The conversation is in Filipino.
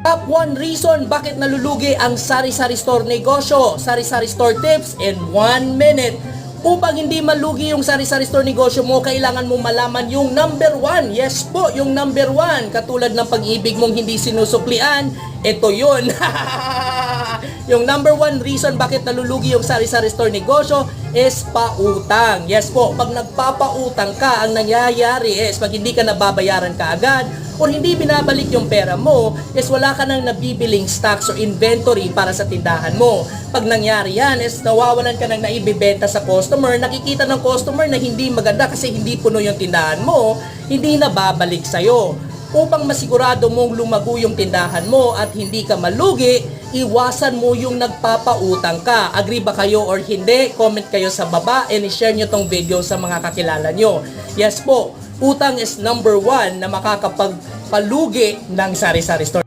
Top 1 reason bakit nalulugi ang sari-sari store negosyo, sari-sari store tips in 1 minute. Upang hindi malugi yung sari-sari store negosyo mo, kailangan mo malaman yung number 1. Yes po, yung number 1. Katulad ng pag-ibig mong hindi sinusuklian, ito yun. yung number 1 reason bakit nalulugi yung sari-sari store negosyo is pautang. Yes po, pag nagpapautang ka, ang nangyayari is pag hindi ka nababayaran ka agad, or hindi binabalik yung pera mo, is wala ka nang nabibiling stocks or inventory para sa tindahan mo. Pag nangyari yan, is nawawalan ka nang naibibenta sa customer, nakikita ng customer na hindi maganda kasi hindi puno yung tindahan mo, hindi na babalik sa'yo. Upang masigurado mong lumago yung tindahan mo at hindi ka malugi, iwasan mo yung nagpapautang ka. Agree ba kayo or hindi? Comment kayo sa baba and share nyo tong video sa mga kakilala nyo. Yes po, utang is number one na makakapagpalugi ng sari-sari store.